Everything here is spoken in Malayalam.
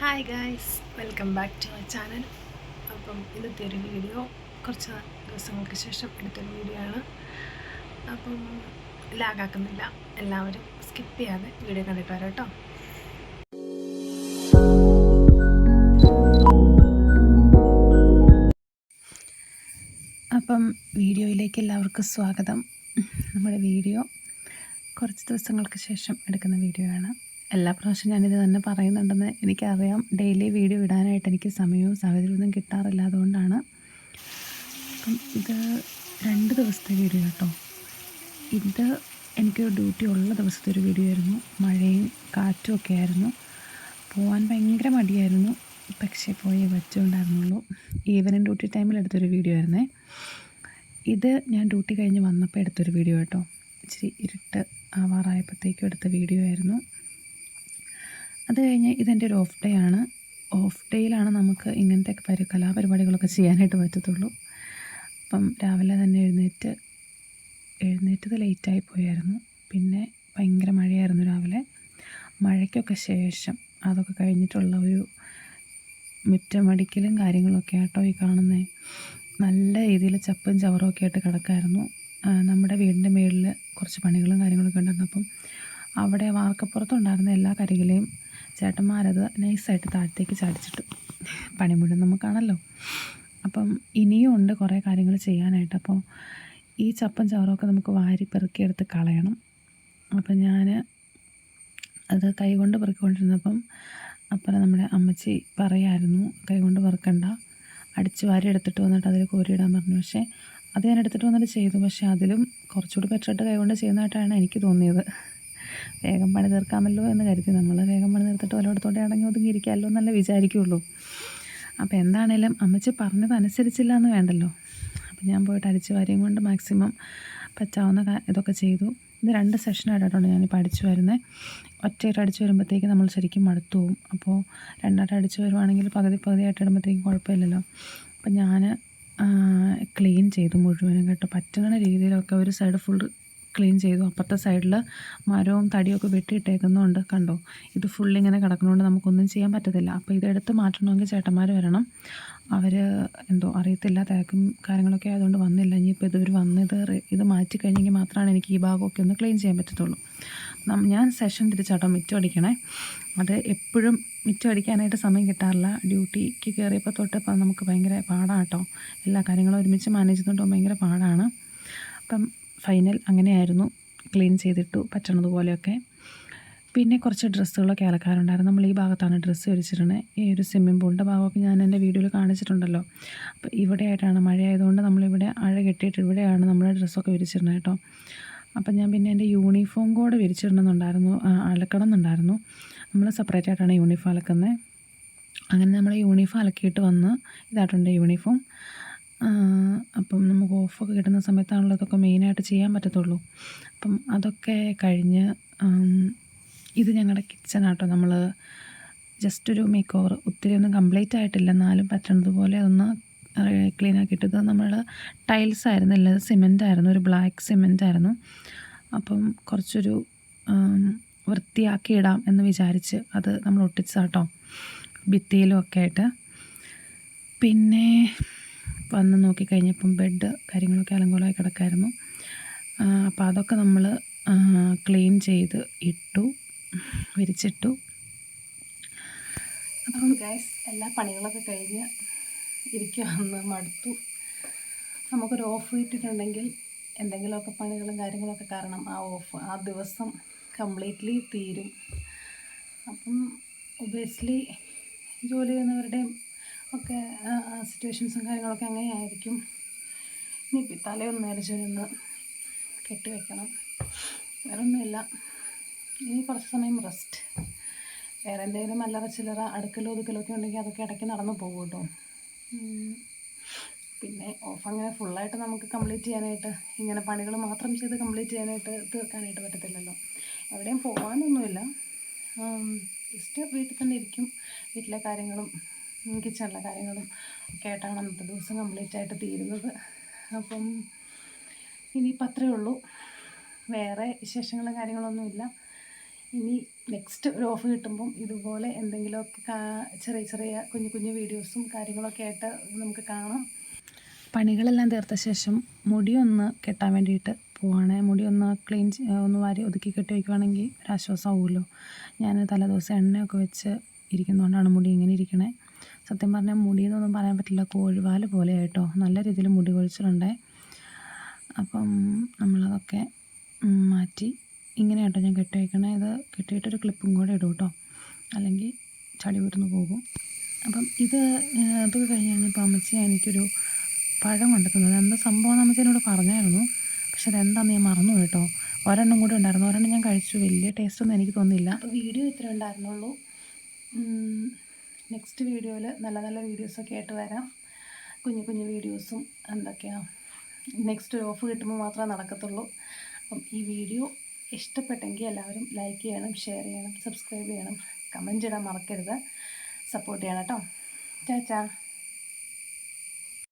Hi guys welcome back to my channel അപ്പം ഇന്നത്തെ ഒരു വീഡിയോ കുറച്ച് ദിവസങ്ങൾക്ക് ശേഷം എടുത്തൊരു വീഡിയോ ആണ്. അപ്പം ലാഗാക്കുന്നില്ല എല്ലാവരും സ്കിപ്പ് ചെയ്യാതെ വീഡിയോ കണ്ടിട്ട് കേട്ടോ. അപ്പം വീഡിയോയിലേക്ക് എല്ലാവർക്കും സ്വാഗതം. നമ്മുടെ വീഡിയോ കുറച്ച് ദിവസങ്ങൾക്ക് ശേഷം എടുക്കുന്ന വീഡിയോ ആണ്. എല്ലാ പ്രാവശ്യം ഞാനിത് തന്നെ പറയുന്നുണ്ടെന്ന് എനിക്കറിയാം. ഡെയിലി വീഡിയോ ഇടാനായിട്ട് എനിക്ക് സമയവും സാഹചര്യമൊന്നും കിട്ടാറില്ല അതുകൊണ്ടാണ്. അപ്പം ഇത് രണ്ട് ദിവസത്തെ വീഡിയോ കേട്ടോ. ഇത് എനിക്ക് ഡ്യൂട്ടി ഉള്ള ദിവസത്തെ ഒരു വീഡിയോ ആയിരുന്നു. മഴയും കാറ്റും ഒക്കെ ആയിരുന്നു. പോകാൻ ഭയങ്കര മടിയായിരുന്നു. പക്ഷേ പോയി വെച്ചുകൊണ്ടായിരുന്നുള്ളൂ ഈവനിങ് ഡ്യൂട്ടി ടൈമിൽ എടുത്തൊരു വീഡിയോ ആയിരുന്നേ. ഇത് ഞാൻ ഡ്യൂട്ടി കഴിഞ്ഞ് വന്നപ്പോൾ എടുത്തൊരു വീഡിയോ കേട്ടോ. ഇച്ചിരി ഇരുട്ട് ആവാറായപ്പോഴത്തേക്കും എടുത്ത വീഡിയോ ആയിരുന്നു. അത് കഴിഞ്ഞ് ഇതെന്റെ ഒരു ഓഫ് ഡേ ആണ്. ഓഫ് ഡേയിലാണ് നമുക്ക് ഇങ്ങനത്തെ പരി കലാപരിപാടികളൊക്കെ ചെയ്യാനായിട്ട് പറ്റത്തുള്ളൂ. അപ്പം രാവിലെ തന്നെ എഴുന്നേറ്റ് എഴുന്നേറ്റത് ലേറ്റായി പോയായിരുന്നു. പിന്നെ ഭയങ്കര മഴയായിരുന്നു രാവിലെ. മഴയ്ക്കൊക്കെ ശേഷം അതൊക്കെ കഴിഞ്ഞിട്ടുള്ള ഒരു മുറ്റമടിക്കലും കാര്യങ്ങളൊക്കെ ആട്ടോ ഈ കാണുന്നത് നല്ല രീതിയിൽ ചപ്പും ചവറും ഒക്കെ ആയിട്ട് കിടക്കായിരുന്നു. നമ്മുടെ വീടിന്റെ മേളിൽ കുറച്ച് പണികളും കാര്യങ്ങളൊക്കെ ഉണ്ടായിരുന്നു. അപ്പം അവിടെ വാർക്കപ്പുറത്തുണ്ടായിരുന്ന എല്ലാ കരികിലെയും ചേട്ടന്മാരത് നൈസായിട്ട് താഴത്തേക്ക് ചാടിച്ചിട്ടു. പണി മുഴുവൻ നമുക്കാണല്ലോ. അപ്പം ഇനിയും ഉണ്ട് കുറേ കാര്യങ്ങൾ ചെയ്യാനായിട്ട്. അപ്പോൾ ഈ ചപ്പും ചവറൊക്കെ നമുക്ക് വാരി പെറുക്കിയെടുത്ത് കളയണം. അപ്പം ഞാൻ അത് കൈകൊണ്ട് പെറുക്കിക്കൊണ്ടിരുന്നപ്പം അപ്പുറം നമ്മുടെ അമ്മച്ചി പറയായിരുന്നു കൈകൊണ്ട് പെറുക്കണ്ട. അടിച്ച് വാരി എടുത്തിട്ട് വന്നിട്ട് അതിൽ കോരിയിടാൻ പറഞ്ഞു. പക്ഷേ അത് ഞാൻ എടുത്തിട്ട് വന്നിട്ട് ചെയ്തു. പക്ഷേ അതിലും കുറച്ചുകൂടി ബെറ്ററായിട്ട് കൈകൊണ്ട് ചെയ്യുന്നതായിട്ടാണ് എനിക്ക് തോന്നിയത്. വേഗം പണി തീർക്കാമല്ലോ എന്ന് കരുതി നമ്മൾ വേഗം പണി തീർത്തിട്ട് ഒരിടത്തോടെ അടങ്ങി ഒതുങ്ങിയിരിക്കാമല്ലോ എന്നല്ലേ വിചാരിക്കുള്ളൂ അപ്പോൾ എന്താണേലും അമ്മച്ചി പറഞ്ഞത് അനുസരിച്ചില്ല എന്ന് വേണ്ടല്ലോ. അപ്പോൾ ഞാൻ പോയിട്ട് അടിച്ചു വാരിയും കൊണ്ട് മാക്സിമം പറ്റാവുന്ന ഇതൊക്കെ ചെയ്തു. ഇത് രണ്ട് സെഷനായിട്ടാണ് ഞാനിപ്പോൾ അടിച്ചു വരുന്നത് ഒറ്റയായിട്ട് അടിച്ചു വരുമ്പോഴത്തേക്ക് നമ്മൾ ശരിക്കും മടുത്തു പോകും അപ്പോൾ രണ്ടായിട്ട് അടിച്ചു വരുവാണെങ്കിൽ പകുതി പകുതിയായിട്ട് ഇടുമ്പോഴത്തേക്കും കുഴപ്പമില്ലല്ലോ. അപ്പം ഞാൻ ക്ലീൻ ചെയ്തു മുഴുവനും കേട്ടോ. പറ്റുന്ന രീതിയിലൊക്കെ ഒരു സൈഡ് ഫുൾ ക്ലീൻ ചെയ്തു. അപ്പുറത്തെ സൈഡിൽ മരവും തടിയൊക്കെ വെട്ടിയിട്ടേക്കുന്നുണ്ട് കണ്ടോ? ഇത് ഫുൾ ഇങ്ങനെ കിടക്കുന്നതുകൊണ്ട് നമുക്കൊന്നും ചെയ്യാൻ പറ്റത്തില്ല. അപ്പോൾ ഇതെടുത്ത് മാറ്റണമെങ്കിൽ ചേട്ടന്മാർ വരണം. അവർ എന്തോ അറിയത്തില്ല തിരക്കും കാര്യങ്ങളൊക്കെ ആയതുകൊണ്ട് വന്നില്ല. ഇനിയിപ്പോൾ ഇതൊരു വന്നത് ഇത് മാറ്റി കഴിഞ്ഞെങ്കിൽ മാത്രമാണ് എനിക്ക് ഈ ഭാഗമൊക്കെ ഒന്ന് ക്ലീൻ ചെയ്യാൻ പറ്റത്തുള്ളൂ. ഞാൻ സെഷൻ തിരിച്ചാട്ടോ മിറ്റം അടിക്കണേ. അത് എപ്പോഴും മിറ്റം അടിക്കാനായിട്ട് സമയം കിട്ടാറില്ല. ഡ്യൂട്ടിക്ക് കയറിയപ്പോൾ തൊട്ട് നമുക്ക് ഭയങ്കര പാടാട്ടോ. എല്ലാ കാര്യങ്ങളും ഒരുമിച്ച് മാനേജ് ചെയ്തുകൊണ്ട് ഭയങ്കര പാടാണ്. അപ്പം ഫൈനൽ അങ്ങനെയായിരുന്നു. ക്ലീൻ ചെയ്തിട്ടു പറ്റണതുപോലെയൊക്കെ പിന്നെ കുറച്ച് ഡ്രസ്സുകളൊക്കെ അലക്കാറുണ്ടായിരുന്നു. നമ്മൾ ഈ ഭാഗത്താണ് ഡ്രസ്സ് വിരിച്ചിരുന്നത് ഈ ഒരു സ്വിമ്മിംഗ് പൂളിന്റെ ഭാഗമൊക്കെ ഞാൻ എന്റെ വീഡിയോയിൽ കാണിച്ചിട്ടുണ്ടല്ലോ. അപ്പോൾ ഇവിടെ ആയിട്ടാണ് മഴ ആയതുകൊണ്ട് നമ്മളിവിടെ അഴ കെട്ടിയിട്ട് ഇവിടെയാണ് നമ്മൾ ഡ്രസ്സൊക്കെ വിരിച്ചിരുന്നത് കേട്ടോ. അപ്പം ഞാൻ പിന്നെ എന്റെ യൂണിഫോം കൂടെ വിരിച്ചിടണമെന്നുണ്ടായിരുന്നു അലക്കണം എന്നുണ്ടായിരുന്നു നമ്മൾ സെപ്പറേറ്റ് ആയിട്ടാണ് യൂണിഫോം അലക്കുന്നത്. അങ്ങനെ നമ്മൾ യൂണിഫോം അലക്കിയിട്ട് വന്ന് ഇതായിട്ടുണ്ട് യൂണിഫോം. അപ്പം നമുക്ക് ഓഫൊക്കെ കിട്ടുന്ന സമയത്താണല്ലോ ഇതൊക്കെ മെയിനായിട്ട് ചെയ്യാൻ പറ്റത്തുള്ളൂ. അപ്പം അതൊക്കെ കഴിഞ്ഞ് ഇത് ഞങ്ങളുടെ കിച്ചണാട്ടോ നമ്മൾ ജസ്റ്റ് ഒരു മേക്ക് ഓവർ ഒത്തിരി ഒന്നും കംപ്ലീറ്റ് ആയിട്ടില്ല. എന്നാലും പറ്റുന്നതുപോലെ ഒന്ന് ക്ലീൻ ആക്കിയിട്ട് ഇത് നമ്മൾ ടൈൽസ് ആയിരുന്നു. ഇത് സിമെന്റ് ആയിരുന്നു. ഒരു ബ്ലാക്ക് സിമെന്റ് ആയിരുന്നു. അപ്പം കുറച്ചൊരു വൃത്തിയാക്കി ഇടാം എന്ന് വിചാരിച്ച് അത് നമ്മൾ ഒട്ടിച്ചാട്ടോ ഭിത്തിയിലും ഒക്കെ ആയിട്ട്. പിന്നെ വന്ന് നോക്കിക്കഴിഞ്ഞപ്പം ബെഡ് കാര്യങ്ങളൊക്കെ അലങ്കോലമായി കിടക്കായിരുന്നു. അപ്പോൾ അതൊക്കെ നമ്മൾ ക്ലീൻ ചെയ്ത് ഇട്ടു വിരിച്ചിട്ടു. അപ്പം ഗൈസ് എല്ലാ പണികളൊക്കെ കഴിഞ്ഞ് ഇരിക്കുവാന്ന് മടുത്തു. നമുക്കൊരു ഓഫ് ഇട്ടിട്ടുണ്ടെങ്കിൽ എന്തെങ്കിലുമൊക്കെ പണികളും കാര്യങ്ങളൊക്കെ കാരണം ആ ഓഫ് ആ ദിവസം കംപ്ലീറ്റ്ലി തീരും. അപ്പം ഒബിയസ്ലി ജോലി ചെയ്യുന്നവരുടെയും ഒക്കെ സിറ്റുവേഷൻസും കാര്യങ്ങളൊക്കെ അങ്ങനെയായിരിക്കും. ഇനി തലയൊന്ന് നരച്ചൊന്ന് കെട്ടി വെക്കണം. വേറെ ഒന്നുമില്ല ഇനി കുറച്ച് സമയം റെസ്റ്റ് വേറെ എന്തെങ്കിലും അല്ലറ ചില്ലറ അടുക്കലോ ഒതുക്കലോ ഒക്കെ ഉണ്ടെങ്കിൽ അതൊക്കെ ഇടയ്ക്ക് നടന്നു പോകും കേട്ടോ. പിന്നെ ഓഫ് അങ്ങനെ ഫുള്ളായിട്ട് നമുക്ക് കംപ്ലീറ്റ് ചെയ്യാനായിട്ട് ഇങ്ങനെ പണികൾ മാത്രം ചെയ്ത് കംപ്ലീറ്റ് ചെയ്യാനായിട്ട് തീർക്കാനായിട്ട് പറ്റത്തില്ലല്ലോ. എവിടെയും പോകാനൊന്നുമില്ല ജസ്റ്റ് വീട്ടിൽ തന്നെ ഇരിക്കും. വീട്ടിലെ കാര്യങ്ങളും കിച്ചണിലെ കാര്യങ്ങളും ഒക്കെ ആയിട്ടാണ് അന്നത്തെ ദിവസം കംപ്ലീറ്റ് ആയിട്ട് തീരുന്നത്. അപ്പം ഇനിയിപ്പോൾ അത്രയേ ഉള്ളൂ. വേറെ വിശേഷങ്ങളും കാര്യങ്ങളൊന്നുമില്ല ഇനി നെക്സ്റ്റ് ഒരു ഓഫ് കിട്ടുമ്പം ഇതുപോലെ എന്തെങ്കിലുമൊക്കെ ചെറിയ ചെറിയ കുഞ്ഞു കുഞ്ഞു വീഡിയോസും കാര്യങ്ങളൊക്കെ ആയിട്ട് നമുക്ക് കാണാം. പണികളെല്ലാം തീർത്ത ശേഷം മുടിയൊന്ന് കെട്ടാൻ വേണ്ടിയിട്ട് പോവാണ്. മുടി ഒന്ന് ക്ലീൻ ഒന്ന് വാരി ഒതുക്കി കെട്ടി വയ്ക്കുവാണെങ്കിൽ ഒരാശ്വാസമാവുമല്ലോ ഞാൻ തലേദിവസം എണ്ണയൊക്കെ വെച്ച് ഇരിക്കുന്നതുകൊണ്ടാണ് മുടി ഇങ്ങനെ ഇരിക്കണേ. സത്യം പറഞ്ഞാൽ മുടി എന്നൊന്നും പറയാൻ പറ്റില്ല. കോഴിവാൽ പോലെ ആയിട്ടോ നല്ല രീതിയിൽ മുടി കൊഴിച്ചിലുണ്ടേ. അപ്പം നമ്മളതൊക്കെ മാറ്റി ഇങ്ങനെ കേട്ടോ ഞാൻ കെട്ടി വയ്ക്കണേ ഇത് കെട്ടിയിട്ടൊരു ക്ലിപ്പും കൂടെ ഇടും കേട്ടോ അല്ലെങ്കിൽ ചടി വീർന്ന് പോകും. അപ്പം ഇത് അത് കഴിഞ്ഞ് കഴിഞ്ഞപ്പോൾ അമ്മച്ചി എനിക്കൊരു പഴം കൊണ്ടെത്തുന്നത്. എന്താ സംഭവം അമ്മച്ചി എന്നോട് പറഞ്ഞായിരുന്നു. പക്ഷെ അതെന്താണെന്ന് ഞാൻ മറന്നു കേട്ടോ ഒരെണ്ണം കൂടി ഉണ്ടായിരുന്നു. ഒരെണ്ണം ഞാൻ കഴിച്ചു. വലിയ ടേസ്റ്റ് ഒന്നും എനിക്ക് തോന്നിയില്ല. അപ്പോൾ വീഡിയോ ഇത്ര ഉണ്ടായിരുന്നുള്ളൂ. നെക്സ്റ്റ് വീഡിയോയിൽ നല്ല നല്ല വീഡിയോസൊക്കെ ആയിട്ട് വരാം. കുഞ്ഞു കുഞ്ഞു വീഡിയോസും എന്തൊക്കെയാണ് നെക്സ്റ്റ് ഓഫ് കിട്ടുമ്പോൾ മാത്രമേ നടക്കത്തുള്ളൂ. അപ്പം ഈ വീഡിയോ ഇഷ്ടപ്പെട്ടെങ്കിൽ എല്ലാവരും ലൈക്ക് ചെയ്യണം ഷെയർ ചെയ്യണം സബ്സ്ക്രൈബ് ചെയ്യണം. കമന്റ് ഇടാൻ മറക്കരുത്. സപ്പോർട്ട് ചെയ്യണം കേട്ടോ ചാച്ചാ